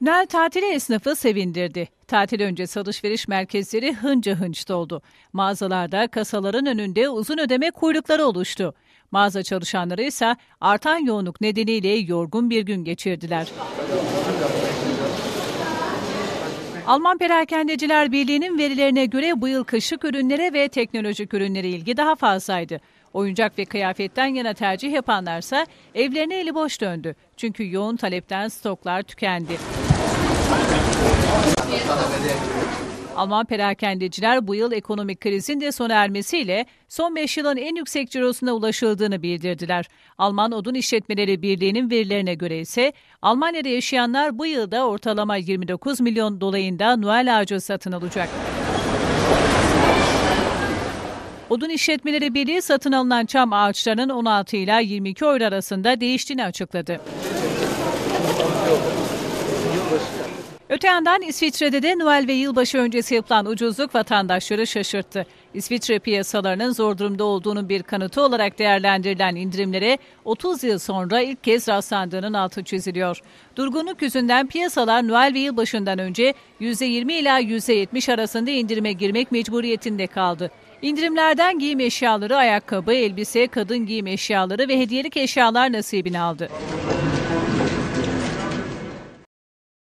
Noel tatili esnafı sevindirdi. Tatil öncesi alışveriş merkezleri hınca hınç doldu. Mağazalarda kasaların önünde uzun ödeme kuyrukları oluştu. Mağaza çalışanları ise artan yoğunluk nedeniyle yorgun bir gün geçirdiler. Alman Perakendeciler Birliği'nin verilerine göre bu yıl kışlık ürünlere ve teknolojik ürünlere ilgi daha fazlaydı. Oyuncak ve kıyafetten yana tercih yapanlarsa evlerine eli boş döndü. Çünkü yoğun talepten stoklar tükendi. Alman perakendeciler bu yıl ekonomik krizin de sona ermesiyle son 5 yılın en yüksek cirosuna ulaşıldığını bildirdiler. Alman Odun İşletmeleri Birliği'nin verilerine göre ise Almanya'da yaşayanlar bu yılda ortalama 29 milyon dolayında Noel ağacı satın alacak. Odun İşletmeleri Birliği satın alınan çam ağaçlarının 16 ila 22 euro arasında değiştiğini açıkladı. Yandan İsviçre'de de Noel ve yılbaşı öncesi yapılan ucuzluk vatandaşları şaşırttı. İsviçre piyasalarının zor durumda olduğunun bir kanıtı olarak değerlendirilen indirimlere 30 yıl sonra ilk kez rastlandığının altı çiziliyor. Durgunluk yüzünden piyasalar Noel ve yılbaşından önce %20 ila %70 arasında indirime girmek mecburiyetinde kaldı. İndirimlerden giyim eşyaları, ayakkabı, elbise, kadın giyim eşyaları ve hediyelik eşyalar nasibini aldı.